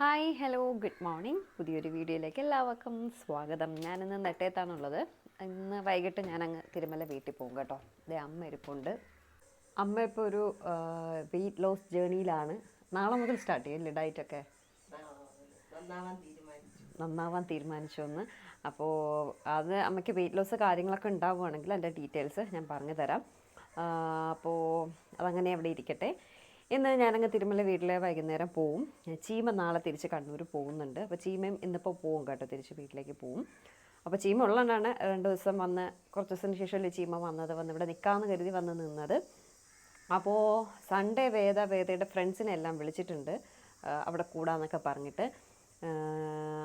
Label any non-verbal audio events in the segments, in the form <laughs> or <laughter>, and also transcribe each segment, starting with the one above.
Hi hello good morning പുതിയൊരു വീഡിയോയിലേക്ക് എല്ലാവർക്കും സ്വാഗതം. ഞാനിന്ന് നെട്ടയത്താണുള്ളത്. ഇന്ന് വൈകിട്ട് ഞാൻ അങ്ങ് തിരുമല വീട്ടിൽ പോകും കേട്ടോ. ദേ അമ്മ ഇരിപ്പുണ്ട്. അമ്മ ഇപ്പോൾ ഒരു വെയിറ്റ് ലോസ് ജേണിയിലാണ് നാളെ മുതൽ സ്റ്റാർട്ട് ചെയ്യും ഡയറ്റൊക്കെ നന്നാവാൻ തീരുമാനിച്ചു എന്ന് അപ്പോൾ അത് അമ്മയ്ക്ക് വെയിറ്റ് ലോസ് കാര്യങ്ങളൊക്കെ ഉണ്ടാവുകയാണെങ്കിൽ അതിന്റെ ഡീറ്റെയിൽസ് ഞാൻ പറഞ്ഞു തരാം. അപ്പോൾ അതങ്ങനെ അവിടെ ഇരിക്കട്ടെ. ഇന്ന് ഞാനങ്ങ് തിരുമല വീട്ടിലെ വൈകുന്നേരം പോവും. ചീമ നാളെ തിരിച്ച് കണ്ണൂർ പോകുന്നുണ്ട്. അപ്പോൾ ചീമയും ഇന്നിപ്പോൾ പോവും കേട്ടോ തിരിച്ച് വീട്ടിലേക്ക് പോവും. അപ്പോൾ ചീമ ഉള്ളതുകൊണ്ടാണ് രണ്ട് ദിവസം വന്ന് കുറച്ച് ദിവസത്തിന് ശേഷമല്ലേ ചീമ വന്നത് വന്ന് ഇവിടെ നിൽക്കാമെന്ന് കരുതി വന്ന് നിന്നത്. അപ്പോൾ സൺഡേ വേദ വേദയുടെ ഫ്രണ്ട്സിനെ എല്ലാം വിളിച്ചിട്ടുണ്ട്. അവിടെ കൂടാന്നൊക്കെ പറഞ്ഞിട്ട്.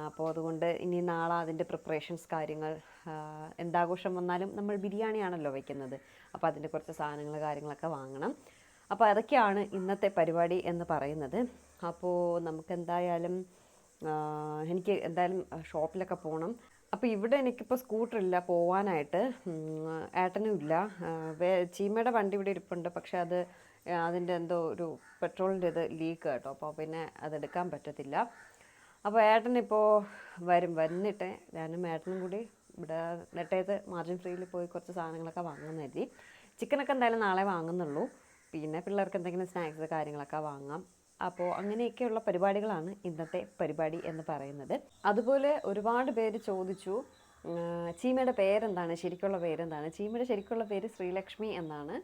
അപ്പോൾ അതുകൊണ്ട് ഇനി നാളെ അതിന്റെ പ്രിപ്പറേഷൻസ് കാര്യങ്ങൾ എന്താഘോഷം വന്നാലും നമ്മൾ ബിരിയാണിയാണല്ലോ വയ്ക്കുന്നത് അപ്പോൾ അതിന്റെ കുറച്ച് സാധനങ്ങൾ കാര്യങ്ങളൊക്കെ വാങ്ങണം. അപ്പോൾ അതൊക്കെയാണ് ഇന്നത്തെ പരിപാടി എന്ന് പറയുന്നത്. അപ്പോൾ നമുക്ക് എന്തായാലും എനിക്ക് എന്തായാലും ഷോപ്പിലൊക്കെ പോകണം അപ്പോൾ ഇവിടെ എനിക്കിപ്പോൾ സ്കൂട്ടറില്ല പോവാനായിട്ട്. ഏട്ടനും ഇല്ല. വേ- ചീമയുടെ വണ്ടി ഇവിടെ ഇരിപ്പുണ്ട്. പക്ഷെ അത് അതിന്റെ എന്തോ ഒരു പെട്രോളിന്റെ ഇത് ലീക്ക് കേട്ടോ. അപ്പോൾ പിന്നെ അതെടുക്കാൻ പറ്റത്തില്ല. അപ്പോൾ ഏട്ടനിപ്പോൾ വരും വന്നിട്ട് ഞാനും ഏട്ടനും കൂടി ഇവിടെ നെട്ടയത്ത് മാർജിൻ ഫ്രീയിൽ പോയി കുറച്ച് സാധനങ്ങളൊക്കെ വാങ്ങുന്ന കരുതി ചിക്കനൊക്കെ എന്തായാലും നാളെ വാങ്ങുന്നുള്ളൂ. പിന്നെ പിള്ളേർക്ക് എന്തെങ്കിലും സ്നാക്സ് കാര്യങ്ങളൊക്കെ വാങ്ങാം. അപ്പോൾ അങ്ങനെയൊക്കെയുള്ള പരിപാടികളാണ് ഇന്നത്തെ പരിപാടി എന്ന് പറയുന്നത്. അതുപോലെ ഒരുപാട് പേര് ചോദിച്ചു ചീമയുടെ പേരെന്താണ്? ശരിക്കുള്ള പേരെന്താണ്? ചീമയുടെ ശരിക്കുള്ള പേര് ശ്രീലക്ഷ്മി എന്നാണ്.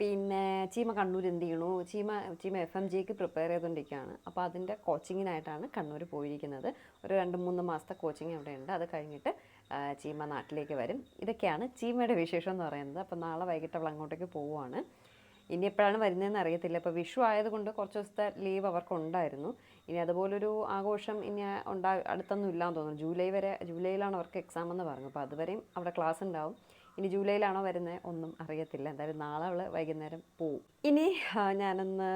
പിന്നെ ചീമ കണ്ണൂർ എന്ത് ചെയ്യണു? ചീമ ചീമ എഫ് എം ജിക്ക് പ്രിപ്പയർ ചെയ്തുകൊണ്ടിരിക്കുകയാണ് അപ്പോൾ അതിന്റെ കോച്ചിങ്ങിനായിട്ടാണ് കണ്ണൂർ പോയിരിക്കുന്നത്. ഒരു രണ്ട് മൂന്ന് മാസത്തെ കോച്ചിങ് അവിടെ ഉണ്ട് അത് കഴിഞ്ഞിട്ട് ചീമ നാട്ടിലേക്ക് വരും. ഇതൊക്കെയാണ് ചീമയുടെ വിശേഷം എന്ന് പറയുന്നത്. അപ്പോൾ നാളെ വൈകിട്ട് അവൾ അങ്ങോട്ടേക്ക് പോവുകയാണ് ഇനി എപ്പോഴാണ് വരുന്നതെന്ന് അറിയത്തില്ല. ഇപ്പോൾ വിഷു ആയതുകൊണ്ട് കുറച്ച് ദിവസത്തെ ലീവ് അവർക്കുണ്ടായിരുന്നു. ഇനി അതുപോലൊരു ആഘോഷം ഇനി ഉണ്ടാ അടുത്തൊന്നും ഇല്ലാന്ന് തോന്നുന്നു. ജൂലൈ വരെ ജൂലൈയിലാണ് അവർക്ക് എക്സാം എന്ന് പറഞ്ഞു അപ്പോൾ അതുവരെയും അവിടെ ക്ലാസ് ഉണ്ടാവും. ഇനി ജൂലൈയിലാണോ വരുന്നത് ഒന്നും അറിയത്തില്ല. എന്തായാലും നാളെ അവൾ വൈകുന്നേരം പോവും. ഇനി ഞാനൊന്ന്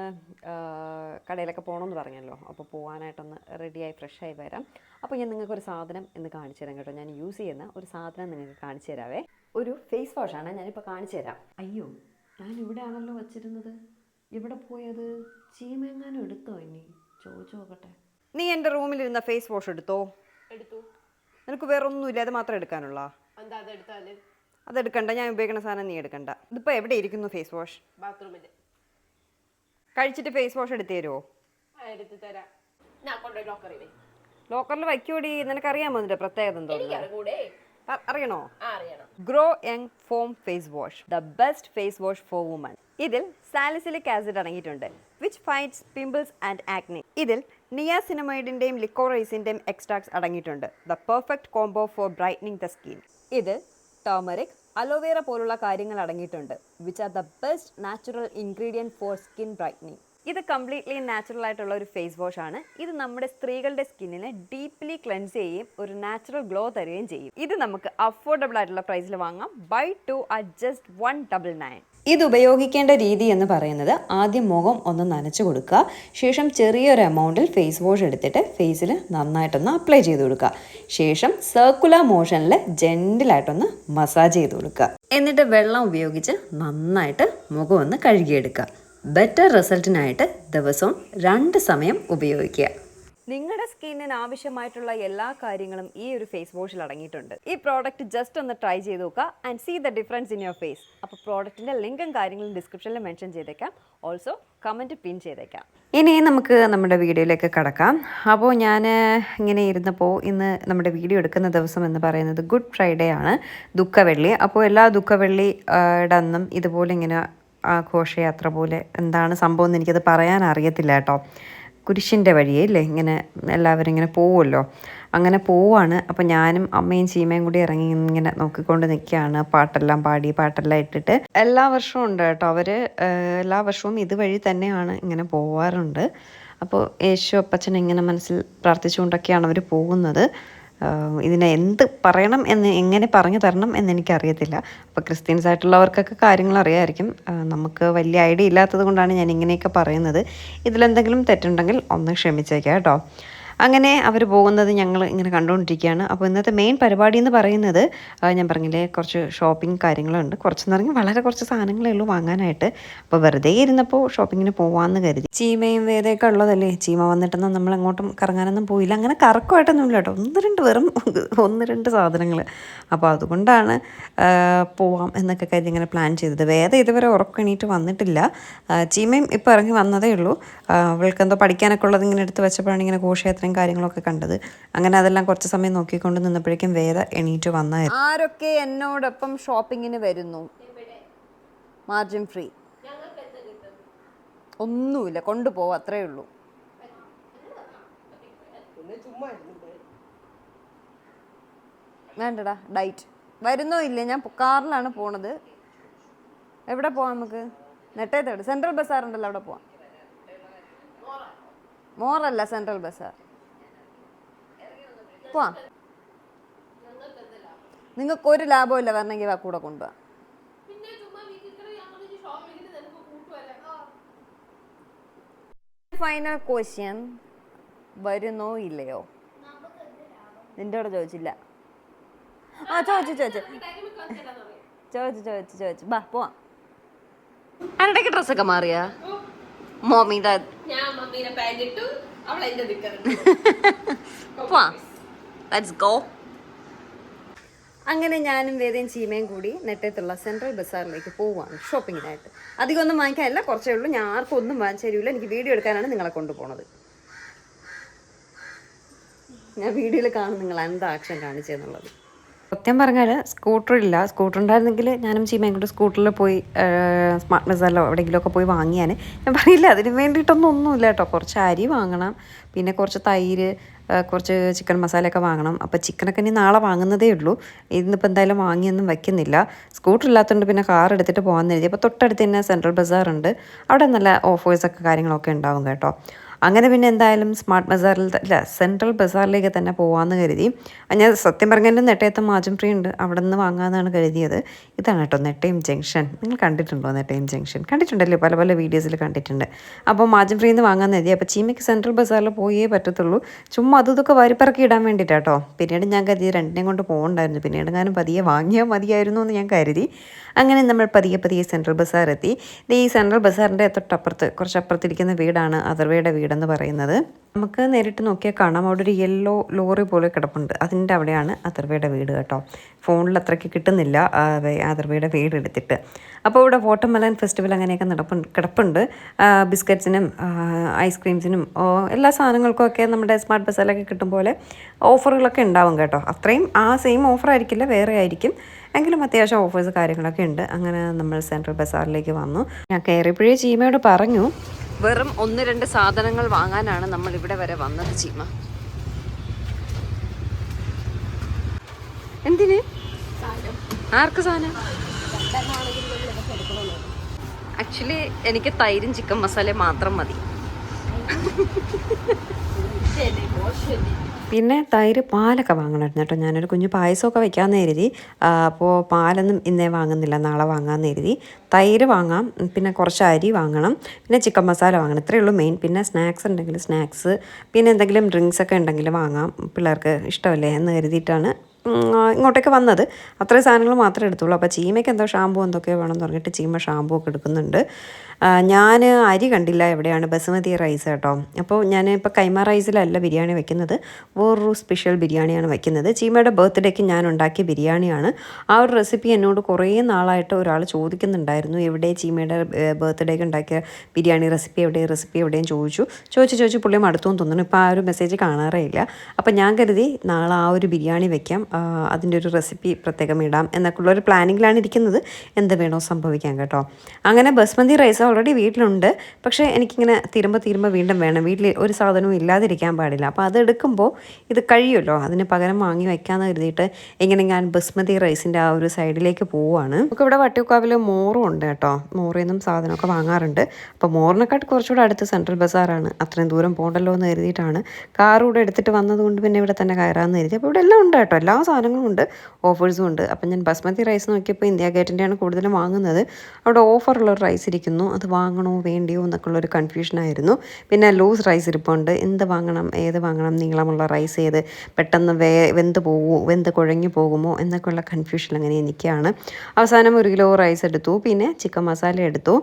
കടയിലൊക്കെ പോകണമെന്ന് പറഞ്ഞല്ലോ. അപ്പോൾ പോകാനായിട്ടൊന്ന് റെഡിയായി ഫ്രഷായി വരാം. അപ്പോൾ ഞാൻ നിങ്ങൾക്ക് ഒരു സാധനം എന്ന് കാണിച്ചു തരാം കേട്ടോ. ഞാൻ യൂസ് ചെയ്യുന്ന ഒരു സാധനം നിങ്ങൾക്ക് കാണിച്ചു തരാവേ. ഒരു ഫേസ് വാഷാണ് ഞാനിപ്പോൾ കാണിച്ചു തരാം. അയ്യോ. ഞാൻ ഇവിടെ ആണല്ലോ വച്ചിരുന്നത്. ഇവിടെ പോയത്? ചീമെങ്ങാനും എടുത്തോ ഇനി? ചോദിച്ചു നോക്കട്ടെ. നീ എന്റെ റൂമിലിരുന്ന ഫേസ് വാഷ് എടുത്തോ? എടുത്തു. നിനക്ക് വേറെ ഒന്നുമില്ല അത് മാത്രം എടുക്കാനുള്ള. എന്താ അതെടുക്കണ്ട ഞാൻ ഉപയോഗിക്കുന്ന സാധനം നീ എടുക്കണ്ട. ഇതിപ്പോൾ എവിടെ ഇരിക്കുന്നു ഫേസ് വാഷ് ബാത്റൂമിൽ കഴിച്ചിട്ട് ഫേസ് വാഷ് എടുത്തു തരുമോ ആ എടുത്ത് തരാം. ഞാൻ കൊണ്ടുപോയി ലോക്കറിൽ ലോക്കറിൽ വയ്ക്കൂടി നിനക്കറിയാമോ അതിന്റെ പ്രത്യേകത എന്തോ അറിയണോ? Grow young foam face wash the best face wash for woman ഇതിൽ സാലിസിലിക് ആസിഡ് അടങ്ങിയിട്ടുണ്ട് which fights pimples and acne ഇതിൽ നിയാസിനമൈഡിന്റെയും ലിക്കോറൈസിന്റെയും എക്സ്ട്രാക്ട്സ് അടങ്ങിയിട്ടുണ്ട് the perfect combo for brightening the skin ഇത് ടർമറിക് അലോവേറ പോലുള്ള കാര്യങ്ങൾ അടങ്ങിയിട്ടുണ്ട് which are the best natural ingredient for skin brightening ഇത് കംപ്ലീറ്റ്ലി നാച്ചുറൽ ആയിട്ടുള്ള ഒരു ഫേസ് വാഷ് ആണ്. ഇത് നമ്മുടെ സ്ത്രീകളുടെ സ്കിന്നിനെ ഡീപ്ലി ക്ലെൻസ് ചെയ്യുകയും ഒരു നാച്ചുറൽ ഗ്ലോ തരുകയും ചെയ്യും. ഇത് നമുക്ക് അഫോർഡബിൾ ആയിട്ടുള്ള പ്രൈസിൽ വാങ്ങാം. Buy two at just one double nine ഇത് ഉപയോഗിക്കേണ്ട രീതി എന്ന് പറയുന്നത് ആദ്യം മുഖം ഒന്ന് നനച്ചു കൊടുക്കുക. ശേഷം ചെറിയൊരു എമൗണ്ടിൽ ഫേസ് വാഷ് എടുത്തിട്ട് ഫേസിൽ നന്നായിട്ടൊന്ന് അപ്ലൈ ചെയ്ത് കൊടുക്കുക. ശേഷം സർക്കുലർ മോഷനിൽ ജെന്റിലായിട്ടൊന്ന് മസാജ് ചെയ്ത് കൊടുക്കുക. എന്നിട്ട് വെള്ളം ഉപയോഗിച്ച് നന്നായിട്ട് മുഖം ഒന്ന് കഴുകിയെടുക്കുക. ബെറ്റർ റിസൾട്ടിനായിട്ട് ദിവസവും രണ്ട് സമയം ഉപയോഗിക്കുക. നിങ്ങളുടെ സ്കിന്നിന് ആവശ്യമായിട്ടുള്ള എല്ലാ കാര്യങ്ങളും ഈ ഒരു ഫേസ് വാഷിൽ അടങ്ങിയിട്ടുണ്ട്. ഈ പ്രോഡക്റ്റ് ജസ്റ്റ് ഒന്ന് ട്രൈ ചെയ്ത് നോക്കുക and see the difference in your face അപ്പോൾ പ്രോഡക്റ്റിന്റെ ലിങ്കും കാര്യങ്ങളും ഡിസ്ക്രിപ്ഷനിൽ മെൻഷൻ ചെയ്തേക്കാം. ഓൾസോ കമന്റ് പിൻ ചെയ്തേക്കാം. ഇനി നമുക്ക് നമ്മുടെ വീഡിയോയിലേക്ക് കടക്കാം. അപ്പോൾ ഞാൻ ഇങ്ങനെ ഇരുന്നപ്പോൾ ഇന്ന് നമ്മുടെ വീഡിയോ എടുക്കുന്ന ദിവസം എന്ന് പറയുന്നത് ഗുഡ് ഫ്രൈഡേ ആണ്. ദുഃഖവെള്ളി. അപ്പോൾ എല്ലാ ദുഃഖവെള്ളി ആ, അന്നും ഇതുപോലെ ഇങ്ങനെ ആഘോഷയാത്ര പോലെ എന്താണ് സംഭവം എന്ന് എനിക്കത് പറയാൻ അറിയത്തില്ല കേട്ടോ. കുരിശിന്റെ വഴിയേ ഇല്ലേ? ഇങ്ങനെ എല്ലാവരും ഇങ്ങനെ പോവുമല്ലോ. അങ്ങനെ പോവാണ്. അപ്പോൾ ഞാനും അമ്മയും ചീമയും കൂടി ഇറങ്ങി ഇങ്ങനെ നോക്കിക്കൊണ്ട് നിൽക്കുകയാണ്. പാട്ടെല്ലാം പാടി പാട്ടെല്ലാം ഇട്ടിട്ട്. എല്ലാ വർഷവും ഉണ്ട് കേട്ടോ. അവർ എല്ലാ വർഷവും ഇതുവഴി തന്നെയാണ് ഇങ്ങനെ പോവാറുണ്ട്. അപ്പോൾ യേശു അപ്പച്ചൻ ഇങ്ങനെ മനസ്സിൽ പ്രാർത്ഥിച്ചുകൊണ്ടൊക്കെയാണ് അവർ പോകുന്നത്. ഇതിനെ എന്ത് പറയണം എന്ന് എങ്ങനെ പറഞ്ഞു തരണം എന്ന് എനിക്കറിയത്തില്ല. അപ്പോൾ ക്രിസ്ത്യൻസ് ആയിട്ടുള്ളവർക്കൊക്കെ കാര്യങ്ങൾ അറിയാമായിരിക്കും നമുക്ക് വലിയ ഐഡിയ ഇല്ലാത്തത് കൊണ്ടാണ് ഞാൻ ഇങ്ങനെയൊക്കെ പറയുന്നത്. ഇതിലെന്തെങ്കിലും തെറ്റുണ്ടെങ്കിൽ ഒന്ന് ക്ഷമിച്ചേക്കാം കേട്ടോ. അങ്ങനെ അവർ പോകുന്നത് ഞങ്ങൾ ഇങ്ങനെ കണ്ടുകൊണ്ടിരിക്കുകയാണ് അപ്പോൾ ഇന്നത്തെ മെയിൻ പരിപാടി എന്ന് പറയുന്നത് ഞാൻ പറഞ്ഞില്ലേ കുറച്ച് ഷോപ്പിംഗ് കാര്യങ്ങളുണ്ട്. കുറച്ച് പറഞ്ഞാൽ വളരെ കുറച്ച് സാധനങ്ങളേ ഉള്ളൂ വാങ്ങാനായിട്ട്. അപ്പോൾ വെറുതെ ഇരുന്നപ്പോൾ ഷോപ്പിങ്ങിന് പോകാമെന്ന് കരുതി. ചീമയും വേദയൊക്കെ ഉള്ളതല്ലേ? ചീമ വന്നിട്ടൊന്നും നമ്മൾ അങ്ങോട്ടും കറങ്ങാനൊന്നും പോയില്ല. അങ്ങനെ കറക്കമായിട്ടൊന്നും ഇല്ല കേട്ടോ. ഒന്ന് രണ്ട് വെറും ഒന്ന് രണ്ട് സാധനങ്ങൾ അപ്പോൾ അതുകൊണ്ടാണ് പോവാം എന്നൊക്കെ കരുതി ഇങ്ങനെ പ്ലാൻ ചെയ്തത്. വേദ ഇതുവരെ ഉറക്കണീറ്റ് വന്നിട്ടില്ല. ചീമയും ഇപ്പോൾ ഇറങ്ങി വന്നതേ ഉള്ളൂ. അവൾക്ക് എന്തോ പഠിക്കാനൊക്കെ ഉള്ളത് ഇങ്ങനെ എടുത്ത് വെച്ചപ്പോഴാണ് ഇങ്ങനെ ഘോഷയാത്രയും കാര്യങ്ങളൊക്കെ കണ്ടത്. അങ്ങനെ അതെല്ലാം കുറച്ച് സമയം നോക്കിക്കൊണ്ട് നിന്നപ്പോഴേക്കും വേദ എണീറ്റ് വന്നായിരുന്നു. ആരൊക്കെ എന്നോടൊപ്പം ഷോപ്പിങ്ങിന് വരുന്നു? മാർജിൻ ഫ്രീ ഒന്നുമില്ല കൊണ്ടുപോകും അത്രേ ഉള്ളൂ. വേണ്ടടാ ഡൈറ്റ്. വരുന്നോ ഇല്ലേ? ഞാൻ കാറിലാണ് പോണത്. എവിടെ പോവാം നമുക്ക്? നെട്ടേത്തോട് സെൻട്രൽ ബസാർ ഉണ്ടല്ലോ അവിടെ പോവാം. മോറല്ല സെൻട്രൽ ബസാർ. പോവാം. നിങ്ങൾക്ക് ഒരു ലാഭമില്ല വരണമെങ്കിൽ വാ കൂടെ കൊണ്ടുപോവാം ഫൈനൽ ക്വസ്റ്റ്യൻ വരുന്നോ ഇല്ലയോ? നിന്റെ കൂടെ ചോദിച്ചില്ല. ആ ചോദിച്ചു ചോദിച്ചു ചോദിച്ചു ചോദിച്ചു ചോദിച്ചു ബാ പോവാം അണ്ടയ്ക്ക് ഡ്രസ്സൊക്കെ മാറിയാ? മോമിയുടെ ഞാൻ മമ്മീനെ പാന്റ് ഇട്ടു. അവൾ എന്റെ <laughs> പോവാം. ലെറ്റ്സ് ഗോ അങ്ങനെ ഞാനും വേദയും ചീമയും കൂടി നെട്ടത്തുള്ള സെൻട്രൽ ബസാറിലേക്ക് പോവാണ് ഷോപ്പിങ്ങിനായിട്ട്. അധികം ഒന്നും വാങ്ങിക്കാനല്ല കുറച്ചേ ഉള്ളൂ. ഞാൻ ആർക്കും ഒന്നും വാങ്ങിച്ചു തരില്ല എനിക്ക് വീഡിയോ എടുക്കാനാണ് നിങ്ങളെ കൊണ്ടുപോണത്. ഞാൻ വീഡിയോയിൽ കാണും നിങ്ങൾ എന്താ ആക്ഷൻ കാണിച്ചെന്നുള്ളത് സത്യം പറഞ്ഞാൽ സ്കൂട്ടർ ഇല്ല. സ്കൂട്ടർ ഉണ്ടായിരുന്നെങ്കിൽ ഞാനും ചീമയും കൂടി സ്കൂട്ടറിൽ പോയി സ്മാർട്ട് ബസാറിലോ എവിടെയെങ്കിലുമൊക്കെ പോയി വാങ്ങിയാൽ ഞാൻ പറയില്ല അതിന് വേണ്ടിയിട്ടൊന്നും ഒന്നുമില്ല കേട്ടോ. കുറച്ച് അരി വാങ്ങണം പിന്നെ കുറച്ച് തൈര് കുറച്ച് ചിക്കൻ മസാലയൊക്കെ വാങ്ങണം. അപ്പോൾ ചിക്കനൊക്കെ ഇനി നാളെ വാങ്ങുന്നതേ ഉള്ളൂ. ഇന്നിപ്പോൾ എന്തായാലും വാങ്ങിയൊന്നും വയ്ക്കുന്നില്ല സ്കൂട്ടർ ഇല്ലാത്തതുകൊണ്ട് പിന്നെ കാർ എടുത്തിട്ട് പോകാമെന്ന് എഴുതി അപ്പോൾ തൊട്ടടുത്ത് തന്നെ സെൻട്രൽ ബസാറുണ്ട് അവിടെ നല്ല ഓഫേഴ്സൊക്കെ കാര്യങ്ങളൊക്കെ ഉണ്ടാവും കേട്ടോ. അങ്ങനെ പിന്നെ എന്തായാലും സ്മാർട്ട് ബസാറിൽ അല്ല സെൻട്രൽ ബസാറിലേക്ക് തന്നെ പോകാമെന്ന് കരുതി. ഞാൻ സത്യം പറഞ്ഞാലും നെട്ടയത്ത് മാജം ഫ്രീ ഉണ്ട്. അവിടെ നിന്ന് വാങ്ങാമെന്നാണ് കരുതിയത്. ഇതാണ് കേട്ടോ നെട്ടയം ജംഗ്ഷൻ. നിങ്ങൾ കണ്ടിട്ടുണ്ടോ നെട്ടയം ജംഗ്ഷൻ? കണ്ടിട്ടുണ്ടല്ലേ? പല പല വീഡിയോസിൽ കണ്ടിട്ടുണ്ട്. അപ്പോൾ മാജം ഫ്രീ നിന്ന് വാങ്ങാമെന്ന് കരുതി. അപ്പോൾ ചീമയ്ക്ക് സെൻട്രൽ ബസാറിൽ പോയേ പറ്റത്തുള്ളൂ. ചുമ്മാ അതും ഇതൊക്കെ വാരിപ്പിറക്കി ഇടാൻ വേണ്ടിയിട്ടാട്ടോ പിന്നീട് ഞാൻ കരുതി രണ്ടിനെയും കൊണ്ട് പോകണ്ടായിരുന്നു. പിന്നീട് ഞാനും പതിയെ വാങ്ങിയാൽ മതിയായിരുന്നു എന്ന് ഞാൻ കരുതി. അങ്ങനെ നമ്മൾ പതിയെ പതിയെ സെൻട്രൽ ബസാർ എത്തി. ഈ സെൻട്രൽ ബസാറിന്റെ തൊട്ടപ്പുറത്ത് കുറച്ച് അപ്പുറത്തിരിക്കുന്ന വീടാണ് അതർവയുടെ വീടെന്ന് പറയുന്നത്. നമുക്ക് നേരിട്ട് നോക്കിയാൽ കാണാം. അവിടെ ഒരു യെല്ലോ ലോറി പോലെ കിടപ്പുണ്ട്. അതിന്റെ അവിടെയാണ് അതർവയുടെ വീട് കേട്ടോ. ഫോണിൽ അത്രയ്ക്ക് കിട്ടുന്നില്ല. അതർവയുടെ വീട് എടുത്തിട്ട്. അപ്പോൾ ഇവിടെ വാട്ടർമെലൻ ഫെസ്റ്റിവൽ അങ്ങനെയൊക്കെ നടപ്പ് കിടപ്പുണ്ട്. ബിസ്ക്കറ്റ്സിനും ഐസ്ക്രീംസിനും എല്ലാ സാധനങ്ങൾക്കും ഒക്കെ നമ്മുടെ സ്മാർട്ട് ബസ്സിലൊക്കെ കിട്ടും പോലെ ഓഫറുകളൊക്കെ ഉണ്ടാവും കേട്ടോ. അത്രയും ആ സെയിം ഓഫർ ആയിരിക്കില്ല വേറെ ആയിരിക്കും. എങ്കിലും അത്യാവശ്യം ഓഫേഴ്സ് കാര്യങ്ങളൊക്കെ ഉണ്ട്. അങ്ങനെ നമ്മൾ സെൻട്രൽ ബസാറിലേക്ക് വന്നു. ഞാൻ കയറിയപ്പോഴേ ചീമയോട് പറഞ്ഞു വെറും ഒന്ന് രണ്ട് സാധനങ്ങൾ വാങ്ങാനാണ് നമ്മൾ ഇവിടെ വരെ വന്നത് ചീമ. എന്തിന്? ആർക്ക് സാധനം? ആക്ച്വലി എനിക്ക് തൈരും ചിക്കൻ മസാല മാത്രം മതി. പിന്നെ തൈര് പാലൊക്കെ വാങ്ങണമായിരുന്നു കേട്ടോ. ഞാനൊരു കുഞ്ഞു പായസമൊക്കെ വെക്കാമെന്ന് കരുതി. അപ്പോൾ പാലൊന്നും ഇന്നേ വാങ്ങുന്നില്ല നാളെ വാങ്ങാമെന്ന് കരുതി. തൈര് വാങ്ങാം പിന്നെ കുറച്ച് അരി വാങ്ങണം പിന്നെ ചിക്കൻ മസാല വാങ്ങണം. ഇത്രയേ ഉള്ളൂ മെയിൻ പിന്നെ സ്നാക്സ് ഉണ്ടെങ്കിൽ സ്നാക്സ് പിന്നെ എന്തെങ്കിലും ഡ്രിങ്ക്സ് ഒക്കെ ഉണ്ടെങ്കിൽ വാങ്ങാം. പിള്ളേർക്ക് ഇഷ്ടമല്ലേ എന്ന് കരുതിയിട്ടാണ് ഇങ്ങോട്ടേക്ക് വന്നത്. അത്രയും സാധനങ്ങൾ മാത്രമേ എടുത്തുള്ളൂ. അപ്പോൾ ചീമയ്ക്ക് എന്തോ ഷാമ്പൂ എന്തൊക്കെയോ വേണം എന്ന് പറഞ്ഞിട്ട് ചീമ ഷാമ്പൂ ഒക്കെ എടുക്കുന്നുണ്ട്. ഞാൻ അരി കണ്ടില്ല എവിടെയാണ്? ബസുമതി റൈസ് കേട്ടോ അപ്പോൾ ഞാൻ ഇപ്പോൾ കൈമ റൈസിലല്ല ബിരിയാണി വെക്കുന്നത്. വേറൊരു സ്പെഷ്യൽ ബിരിയാണിയാണ് വെക്കുന്നത്. ചീമയുടെ ബർത്ത്ഡേക്ക് ഞാൻ ഉണ്ടാക്കിയ ബിരിയാണിയാണ്. ആ ഒരു റെസിപ്പി എന്നോട് കുറേ നാളായിട്ട് ഒരാൾ ചോദിക്കുന്നുണ്ടായിരുന്നു. എവിടെ ചീമയുടെ ബർത്ത്ഡേക്ക് ഉണ്ടാക്കിയ ബിരിയാണി റെസിപ്പി എവിടെ റെസിപ്പി എവിടെയും ചോദിച്ചു. ചോദിച്ചു ചോദിച്ച് പുള്ളി മടുത്തു തോന്നുന്നു. ഇപ്പോൾ ആ ഒരു മെസ്സേജ് കാണാറേ ഇല്ല. അപ്പോൾ ഞാൻ കരുതി നാളെ ആ ഒരു ബിരിയാണി വെക്കാം. അതിന്റെ ഒരു റെസിപ്പി പ്രത്യേകം ഇടാം എന്നൊക്കെയുള്ള ഒരു പ്ലാനിങ്ങിലാണ് ഇരിക്കുന്നത്. എന്ത് വേണോ സംഭവിക്കാം കേട്ടോ. അങ്ങനെ ബസ്മതി റൈസ് ഓൾറെഡി വീട്ടിലുണ്ട്. പക്ഷേ എനിക്കിങ്ങനെ തീരുമ്പോൾ തീരുമ്പോൾ വീണ്ടും വേണം. വീട്ടിൽ ഒരു സാധനവും ഇല്ലാതിരിക്കാൻ പാടില്ല. അപ്പോൾ അത് എടുക്കുമ്പോൾ ഇത് കഴിയുമല്ലോ? അതിന് പകരം വാങ്ങി വയ്ക്കാമെന്ന് കരുതിയിട്ട് ഇങ്ങനെ ഞാൻ ബസ്മതി റൈസിന്റെ ആ ഒരു സൈഡിലേക്ക് പോവുകയാണ്. നമുക്ക് ഇവിടെ വട്ടിയൊക്കാവിൽ മോറും ഉണ്ട് കേട്ടോ. മോറിൽ നിന്നും സാധനമൊക്കെ വാങ്ങാറുണ്ട്. അപ്പോൾ മോറിനെക്കാട്ട് കുറച്ചുകൂടെ അടുത്ത് സെൻട്രൽ ബസാറാണ്. അത്രയും ദൂരം പോകണ്ടല്ലോ എന്ന് കരുതിയിട്ടാണ് കാർ കൂടെ എടുത്തിട്ട് വന്നതുകൊണ്ട് പിന്നെ ഇവിടെ തന്നെ കയറാമെന്ന് കരുതി. അപ്പോൾ ഇവിടെ എല്ലാം ഉണ്ട് കേട്ടോ. എല്ലാ സാധനങ്ങളും ഉണ്ട്. ഓഫേഴ്സും ഉണ്ട്. അപ്പം ഞാൻ ബസ്മതി റൈസ് നോക്കിയപ്പോൾ ഇന്ത്യ ഗേറ്റിന്റെയാണ് കൂടുതലും വാങ്ങുന്നത്. അവിടെ ഓഫറുള്ള റൈസ് ഇരിക്കുന്നു. അത് വാങ്ങണോ വേണ്ടിയോ എന്നൊക്കെ ഉള്ളൊരു കൺഫ്യൂഷനായിരുന്നു പിന്നെ ലൂസ് റൈസ് ഇരിപ്പുണ്ട്. എന്ത് വാങ്ങണം? ഏത് വാങ്ങണം? നീളമുള്ള റൈസ് ഏത്? പെട്ടെന്ന് വേ വെന്ത് പോകുമോ വെന്ത് കുഴഞ്ഞു പോകുമോ? എന്നൊക്കെയുള്ള കൺഫ്യൂഷൻ അങ്ങനെ എനിക്കാണ് അവസാനം ഒരു കിലോ റൈസ് എടുത്തു. പിന്നെ ചിക്കൻ മസാല എടുത്തു.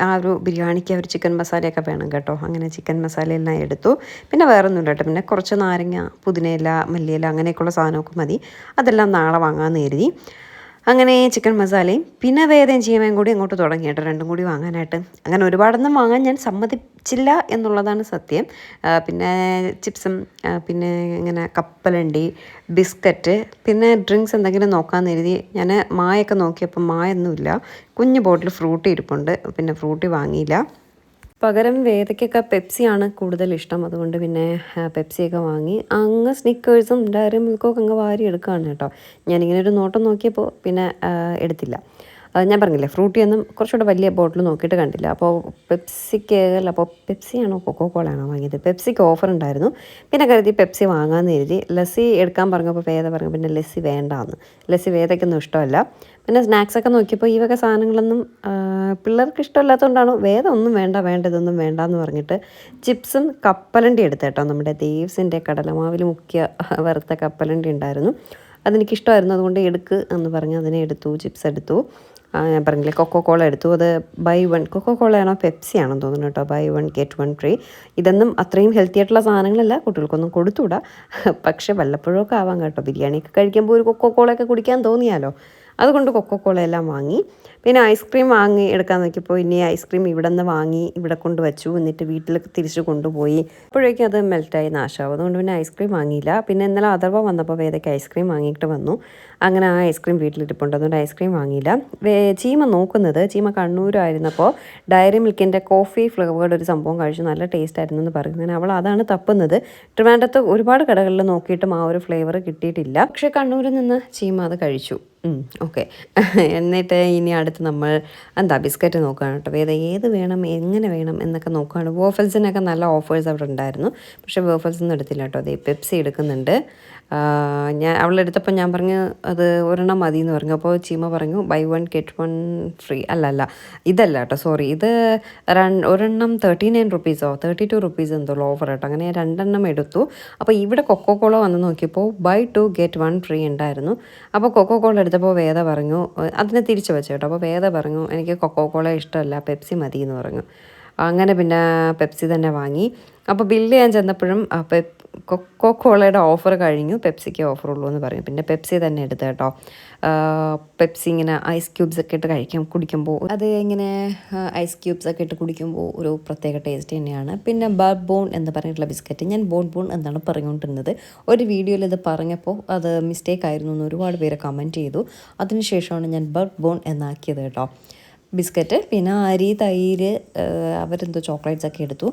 ആ ഒരു ബിരിയാണിക്ക് ഒരു ചിക്കൻ മസാലയൊക്കെ വേണം കേട്ടോ. അങ്ങനെ ചിക്കൻ മസാലയെല്ലാം എടുത്തു. പിന്നെ വേറെ ഒന്നുമില്ല കേട്ടോ. പിന്നെ കുറച്ച് നാരങ്ങ പുതിനയില മല്ലിയില അങ്ങനെയൊക്കെയുള്ള സാധനമൊക്കെ മതി. അതെല്ലാം നാളെ വാങ്ങാമെന്ന് കരുതി. അങ്ങനെ ചിക്കൻ മസാലയും പിന്നെ വേദയും ചീമയും കൂടി അങ്ങോട്ട് തുടങ്ങി കേട്ടോ. രണ്ടും കൂടി വാങ്ങാനായിട്ട്. അങ്ങനെ ഒരുപാടൊന്നും വാങ്ങാൻ ഞാൻ സമ്മതിച്ചില്ല എന്നുള്ളതാണ് സത്യം. പിന്നെ ചിപ്സും പിന്നെ ഇങ്ങനെ കപ്പലണ്ടി ബിസ്ക്കറ്റ് പിന്നെ ഡ്രിങ്ക്സ് എന്തെങ്കിലും നോക്കാമെന്ന് എഴുതി ഞാൻ മായൊക്കെ നോക്കിയപ്പോൾ മായൊന്നുമില്ല. കുഞ്ഞു ബോട്ടിൽ ഫ്രൂട്ടി ഇരിപ്പുണ്ട്. പിന്നെ ഫ്രൂട്ടി വാങ്ങിയില്ല. പകരം വേദയ്ക്കൊക്കെ പെപ്സിയാണ് കൂടുതൽ ഇഷ്ടം. അതുകൊണ്ട് പിന്നെ പെപ്സിയൊക്കെ വാങ്ങി. അങ്ങ് സ്നിക്കേഴ്സും ഡയറി മിൽക്കൊക്കെ അങ്ങ് വാരി എടുക്കുകയാണ് കേട്ടോ. ഞാനിങ്ങനെ ഒരു നോട്ടം നോക്കിയപ്പോൾ പിന്നെ എടുത്തില്ല. ഞാൻ പറഞ്ഞില്ലേ ഫ്രൂട്ടിയൊന്നും കുറച്ചുകൂടെ വലിയ ബോട്ടിൽ നോക്കിയിട്ട് കണ്ടില്ല. അപ്പോൾ പെപ്സിക്ക് അല്ല അപ്പോൾ പെപ്സിയാണോ കൊക്കോ കോളയാണോ വാങ്ങിയത്? പെപ്സിക്ക് ഓഫർ ഉണ്ടായിരുന്നു. പിന്നെ കരുതി പെപ്സി വാങ്ങാമെന്ന് കരുതി. ലസ്സി എടുക്കാൻ പറഞ്ഞപ്പോൾ വേദ പറഞ്ഞു പിന്നെ ലസ്സി വേണ്ടാന്ന്. ലസ്സി വേദയ്ക്കൊന്നും ഇഷ്ടമല്ല. പിന്നെ സ്നാക്സൊക്കെ നോക്കിയപ്പോൾ ഈ വക സാധനങ്ങളൊന്നും പിള്ളേർക്ക് ഇഷ്ടമല്ലാത്തതുകൊണ്ടാണോ വേദം ഒന്നും വേണ്ട വേണ്ട ഇതൊന്നും വേണ്ട എന്ന് പറഞ്ഞിട്ട് ചിപ്സും കപ്പലണ്ടി എടുത്തേട്ടോ നമ്മുടെ ദേവ്സിന്റെ കടലമാവിൽ മുഖ്യ വറുത്ത കപ്പലണ്ടി ഉണ്ടായിരുന്നു. അതെനിക്കിഷ്ടമായിരുന്നു അതുകൊണ്ട് എടുക്ക് എന്ന് പറഞ്ഞ് അതിനെ എടുത്തു ചിപ്സ് എടുത്തു. ഞാൻ പറഞ്ഞില്ലേ കൊക്കോ കോള എടുത്തു. അത് ബൈ വൺ കൊക്കോ കോളയാണോ പെപ്സി ആണോ തോന്നുന്നു കേട്ടോ. Buy one get one free ഇതൊന്നും അത്രയും ഹെൽത്തി ആയിട്ടുള്ള സാധനങ്ങളല്ല കുട്ടികൾക്കൊന്നും കൊടുത്തുകൂടാ പക്ഷേ വല്ലപ്പോഴൊക്കെ ആവാം കേട്ടോ. ബിരിയാണിയൊക്കെ കഴിക്കുമ്പോൾ ഒരു കൊക്കോ കോളയൊക്കെ കുടിക്കാൻ തോന്നിയാലോ? അതുകൊണ്ട് കൊക്കോ കോള എല്ലാം വാങ്ങി. പിന്നെ ഐസ്ക്രീം വാങ്ങി എടുക്കാൻ നോക്കിയപ്പോൾ ഇനി ഐസ്ക്രീം ഇവിടെ നിന്ന് വാങ്ങി ഇവിടെ കൊണ്ട് വെച്ചു എന്നിട്ട് വീട്ടിലേക്ക് തിരിച്ച് കൊണ്ടുപോയി. അപ്പോഴേക്കും അത് മെൽറ്റായി നാശമാവും അതുകൊണ്ട് പിന്നെ ഐസ്ക്രീം വാങ്ങിയില്ല. പിന്നെ ഇന്നലെ അഥർവ വന്നപ്പോൾ വേദയ്ക്ക് ഐസ്ക്രീം വാങ്ങിയിട്ട് വന്നു. അങ്ങനെ ആ ഐസ്ക്രീം വീട്ടിലിരിപ്പുണ്ട് അതുകൊണ്ട് ഐസ്ക്രീം വാങ്ങിയില്ല. ചീമ നോക്കുന്നത് ചീമ കണ്ണൂരായിരുന്നപ്പോൾ ഡയറി മിൽക്കിന്റെ കോഫി ഫ്ലേവേർഡ് ഒരു സംഭവം കഴിച്ചു. നല്ല ടേസ്റ്റ് ആയിരുന്നു എന്ന് പറയുന്നത്. അവൾ അതാണ് തപ്പുന്നത്. ട്രിവാൻഡ്രത്ത് ഒരുപാട് കടകളിൽ നോക്കിയിട്ടും ആ ഒരു ഫ്ലേവർ കിട്ടിയിട്ടില്ല. പക്ഷേ കണ്ണൂരിൽ നിന്ന് ചീമ അത് കഴിച്ചു. ഓക്കെ <laughs> എന്നിട്ട് ഇനി അടുത്ത് നമ്മൾ എന്താ ബിസ്ക്കറ്റ് നോക്കുകയാണ് കേട്ടോ. വേറെ ഏത് വേണം എങ്ങനെ വേണം എന്നൊക്കെ നോക്കുകയാണ് വേഫൽസിനൊക്കെ നല്ല ഓഫേഴ്സ് അവിടെ ഉണ്ടായിരുന്നു. പക്ഷേ വോഫൽസ് ഒന്നും എടുത്തില്ല കേട്ടോ. അതെ പെപ്സി എടുക്കുന്നുണ്ട്. ഞാൻ അവളെടുത്തപ്പോൾ ഞാൻ പറഞ്ഞു അത് ഒരെണ്ണം മതി എന്ന് പറഞ്ഞു. അപ്പോൾ ചീമ പറഞ്ഞു buy one get one free. അല്ല അല്ല ഇതല്ല കേട്ടോ സോറി ഇത് ഒരെണ്ണം തേർട്ടി നയൻ റുപ്പീസോ തേർട്ടി ടു റുപ്പീസ് എന്തോ ഓഫർ കേട്ടോ അങ്ങനെ ഞാൻ രണ്ടെണ്ണം എടുത്തു. അപ്പോൾ ഇവിടെ കൊക്കോ കോള വന്ന് നോക്കിയപ്പോൾ buy two get one free ഉണ്ടായിരുന്നു. അപ്പോൾ കൊക്കോ കോള എടുത്തപ്പോൾ വേദ പറഞ്ഞു അതിനെ തിരിച്ചു വെച്ചു കേട്ടോ അപ്പോൾ വേദ പറഞ്ഞു എനിക്ക് കൊക്കോ കോള ഇഷ്ടമല്ല പെപ്സി മതി എന്ന് പറഞ്ഞു. അങ്ങനെ പിന്നെ പെപ്സി തന്നെ വാങ്ങി. അപ്പോൾ ബില്ല് ചെയ്യാൻ ചെന്നപ്പോഴും കൊക്കോ കോളയുടെ ഓഫർ കഴിഞ്ഞു. പെപ്സിക്ക് ഓഫർ ഉള്ളൂ എന്ന് പറഞ്ഞു. പിന്നെ പെപ്സി തന്നെ എടുത്ത് കേട്ടോ. പെപ്സി ഇങ്ങനെ ഐസ് ക്യൂബ്സ് ഒക്കെ ഇട്ട് കഴിക്കും കുടിക്കുമ്പോൾ അത് ഇങ്ങനെ ഐസ് ക്യൂബ്സ് ഒക്കെ ഇട്ട് കുടിക്കുമ്പോൾ ഒരു പ്രത്യേക ടേസ്റ്റ് തന്നെയാണ്. പിന്നെ ബോൺ എന്ന് പറഞ്ഞിട്ടുള്ള ബിസ്ക്കറ്റ്. ഞാൻ ബോൺ ബോൺ എന്നാണ് പറഞ്ഞുകൊണ്ടിരുന്നത്. ഒരു വീഡിയോയിൽ ഇത് പറഞ്ഞപ്പോൾ അത് മിസ്റ്റേക്ക് ആയിരുന്നു എന്ന് ഒരുപാട് പേര് കമന്റ് ചെയ്തു. അതിനുശേഷമാണ് ഞാൻ ബർബ് ബോൺ എന്നാക്കിയത് കേട്ടോ. ബിസ്ക്കറ്റ് പിന്നെ അരി തൈര് അവരെന്തോ ചോക്ലേറ്റ്സ് ഒക്കെ എടുത്തു.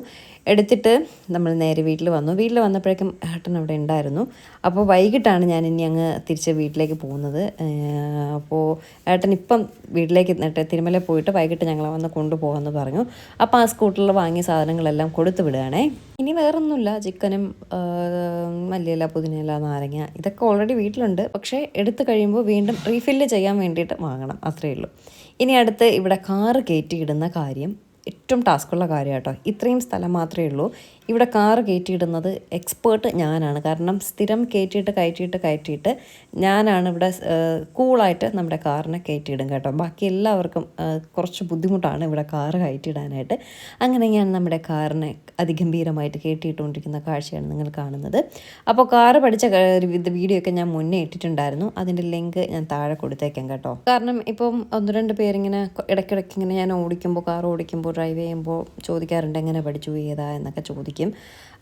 എടുത്തിട്ട് നമ്മൾ നേരെ വീട്ടിൽ വന്നു. വീട്ടിൽ വന്നപ്പോഴേക്കും ഏട്ടൻ അവിടെ ഉണ്ടായിരുന്നു. അപ്പോൾ വൈകിട്ടാണ് ഞാൻ ഇനി അങ്ങ് തിരിച്ച് വീട്ടിലേക്ക് പോകുന്നത്. അപ്പോൾ ഏട്ടൻ ഇപ്പം വീട്ടിലേക്ക് എന്നിട്ട് തിരുമല പോയിട്ട് വൈകിട്ട് ഞങ്ങളെ വന്ന് കൊണ്ടുപോകാമെന്ന് പറഞ്ഞു. അപ്പോൾ ആ സ്കൂട്ടറിൽ വാങ്ങിയ സാധനങ്ങളെല്ലാം കൊടുത്തു വിടുകയാണേ. ഇനി വേറൊന്നുമില്ല. ചിക്കനും മല്ലിയില പുതിനയില നാരങ്ങ ഇതൊക്കെ ഓൾറെഡി വീട്ടിലുണ്ട്. പക്ഷേ എടുത്തു കഴിയുമ്പോൾ വീണ്ടും റീഫില്ല് ചെയ്യാൻ വേണ്ടിയിട്ട് വാങ്ങണം. അത്രയേ ഉള്ളൂ. ഇനി അടുത്ത് ഇവിടെ കാറ് കയറ്റിയിടുന്ന കാര്യം ഏറ്റവും ടാസ്ക്കുള്ള കാര്യം കേട്ടോ. ഇത്രയും സ്ഥലം മാത്രമേ ഉള്ളൂ. ഇവിടെ കാറ് കയറ്റിയിടുന്നത് എക്സ്പേർട്ട് ഞാനാണ്. കാരണം സ്ഥിരം കയറ്റിയിട്ട് കയറ്റിയിട്ട് കയറ്റിയിട്ട് ഞാനാണ് ഇവിടെ കൂളായിട്ട് നമ്മുടെ കാറിനെ കയറ്റിയിടും കേട്ടോ. ബാക്കി എല്ലാവർക്കും കുറച്ച് ബുദ്ധിമുട്ടാണ് ഇവിടെ കാറ് കയറ്റിയിടാനായിട്ട്. അങ്ങനെ ഞാൻ നമ്മുടെ കാറിനെ അതിഗംഭീരമായിട്ട് കയറ്റിയിട്ടുകൊണ്ടിരിക്കുന്ന കാഴ്ചയാണ് നിങ്ങൾ കാണുന്നത്. അപ്പോൾ കാറ് പഠിച്ച വീഡിയോ ഒക്കെ ഞാൻ മുന്നേ ഇട്ടിട്ടുണ്ടായിരുന്നു. അതിന്റെ ലിങ്ക് ഞാൻ താഴെ കൊടുത്തേക്കാം കേട്ടോ. കാരണം ഇപ്പം ഒന്ന് രണ്ട് പേരിങ്ങനെ ഇടയ്ക്കിടയ്ക്ക് ഇങ്ങനെ ഞാൻ ഓടിക്കുമ്പോൾ കാർ ഓടിക്കുമ്പോൾ ഡ്രൈവ് ചെയ്യുമ്പോൾ ചോദിക്കാറുണ്ട് എങ്ങനെ പഠിച്ചു ഏതാ? എന്നൊക്കെ ചോദിക്കും.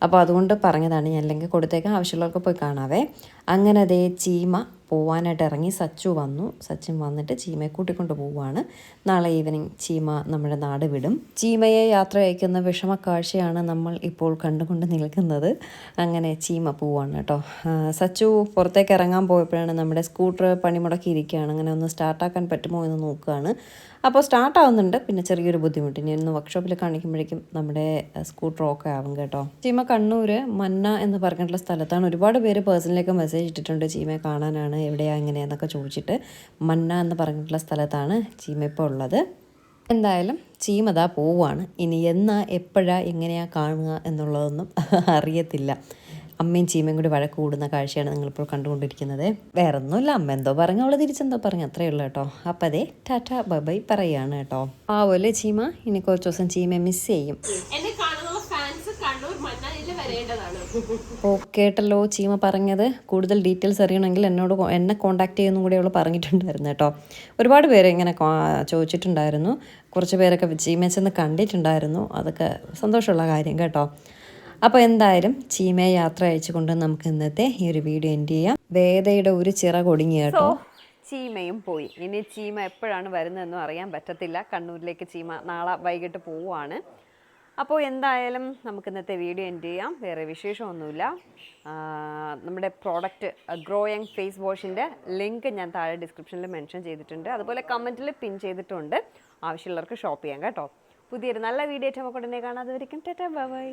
അപ്പോൾ അതുകൊണ്ട് പറഞ്ഞതാണ് ഞാൻ ലിങ്ക് കൊടുത്തേക്കാം ആവശ്യമുള്ളവർക്ക് പോയി കാണാവേ. അങ്ങനെ അതേ ചീമ പോവാനായിട്ട് ഇറങ്ങി സച്ചു വന്നു. സച്ചിൻ വന്നിട്ട് ചീമയെ കൂട്ടിക്കൊണ്ട് പോവുകയാണ് നാളെ ഈവനിങ് ചീമ നമ്മുടെ നാട് വിടും. ചീമയെ യാത്ര അയക്കുന്ന വിഷമ കാഴ്ചയാണ് നമ്മൾ ഇപ്പോൾ കണ്ടുകൊണ്ട് നിൽക്കുന്നത്. അങ്ങനെ ചീമ പോവാണ് കേട്ടോ. സച്ചു പുറത്തേക്ക് ഇറങ്ങാൻ പോയപ്പോഴാണ് നമ്മുടെ സ്കൂട്ടർ പണിമുടക്കിയിരിക്കുകയാണ്. അങ്ങനെ ഒന്ന് സ്റ്റാർട്ടാക്കാൻ പറ്റുമോ എന്ന് നോക്കുകയാണ്. അപ്പോൾ സ്റ്റാർട്ട് ആവുന്നുണ്ട്. പിന്നെ ചെറിയൊരു ബുദ്ധിമുട്ട്. ഇനി ഒന്ന് വർക്ക്ഷോപ്പിൽ കാണിക്കുമ്പോഴേക്കും നമ്മുടെ സ്കൂട്ടർ ഓക്കെ ആവും കേട്ടോ. ചീമ കണ്ണൂർ മന്ന എന്ന് പറഞ്ഞിട്ടുള്ള സ്ഥലത്താണ് ഒരുപാട് പേര് പേഴ്സണലിയൊക്കെ മെസ്സേജ് ഇട്ടിട്ടുണ്ട് ചീമയെ കാണാനാണ് എവിടെയാണ് എങ്ങനെയാന്നൊക്കെ ചോദിച്ചിട്ട്. മന്ന എന്ന് പറഞ്ഞിട്ടുള്ള സ്ഥലത്താണ് ചീമ ഇപ്പോൾ ഉള്ളത്. എന്തായാലും ചീമതാ പോവുകയാണ് ഇനി എന്നാ എപ്പോഴാ എങ്ങനെയാ കാണുക എന്നുള്ളതൊന്നും അറിയത്തില്ല. അമ്മയും ചീമയും കൂടി വഴക്ക് കൂടുന്ന കാഴ്ചയാണ് നിങ്ങളിപ്പോൾ കണ്ടുകൊണ്ടിരിക്കുന്നത്. വേറെ ഒന്നുമില്ല അമ്മ എന്തോ പറഞ്ഞു അവൾ തിരിച്ചെന്തോ പറഞ്ഞു. അത്രയേ ഉള്ളൂ കേട്ടോ. അപ്പം അതെ ടാറ്റ ബൈ പറയുകയാണ് കേട്ടോ. ആവോല്ലേ ചീമ ഇനി കുറച്ച് ദിവസം ചീമയെ മിസ് ചെയ്യും എന്നെ കാണുന്ന ഫാൻസ് കണ്ണൂർ മണ്ണാലിൽ വരേണ്ടതാണ് ഓ കേട്ടല്ലോ ചീമ പറഞ്ഞത്. കൂടുതൽ ഡീറ്റെയിൽസ് അറിയണമെങ്കിൽ എന്നോട് എന്നെ കോൺടാക്ട് ചെയ്യുന്നു കൂടി അവൾ പറഞ്ഞിട്ടുണ്ടായിരുന്നു കേട്ടോ. ഒരുപാട് പേര് ഇങ്ങനെ ചോദിച്ചിട്ടുണ്ടായിരുന്നു. കുറച്ച് പേരൊക്കെ ചീമേച്ചെന്ന് ചെന്ന് കണ്ടിട്ടുണ്ടായിരുന്നു. അതൊക്കെ സന്തോഷമുള്ള കാര്യം കേട്ടോ. അപ്പോൾ എന്തായാലും ചീമയെ യാത്ര അയച്ചുകൊണ്ട് നമുക്ക് ഇന്നത്തെ ഈ ഒരു വീഡിയോ എൻഡ് ചെയ്യാം. വേദയുടെ ഒരു ചിറ കൊടുങ്ങി കേട്ടോ. ചീമയും പോയി. ഇനി ചീമ എപ്പോഴാണ് വരുന്നതെന്നും അറിയാൻ പറ്റത്തില്ല. കണ്ണൂരിലേക്ക് ചീമ നാളെ വൈകിട്ട് പോവുകയാണ് അപ്പോൾ എന്തായാലും നമുക്ക് ഇന്നത്തെ വീഡിയോ എൻഡ് ചെയ്യാം. വേറെ വിശേഷമൊന്നുമില്ല. നമ്മുടെ പ്രോഡക്റ്റ് ഗ്രോയിങ് ഫേസ് വാഷിന്റെ ലിങ്ക് ഞാൻ താഴെ ഡിസ്ക്രിപ്ഷനിൽ മെൻഷൻ ചെയ്തിട്ടുണ്ട്. അതുപോലെ കമന്റിൽ പിൻ ചെയ്തിട്ടുണ്ട്. ആവശ്യമുള്ളവർക്ക് ഷോപ്പ് ചെയ്യാം കേട്ടോ. പുതിയൊരു നല്ല വീഡിയോ നമുക്ക് ഉടനെ കാണാതെ വരയ്ക്കും ടാറ്റാ ബൈ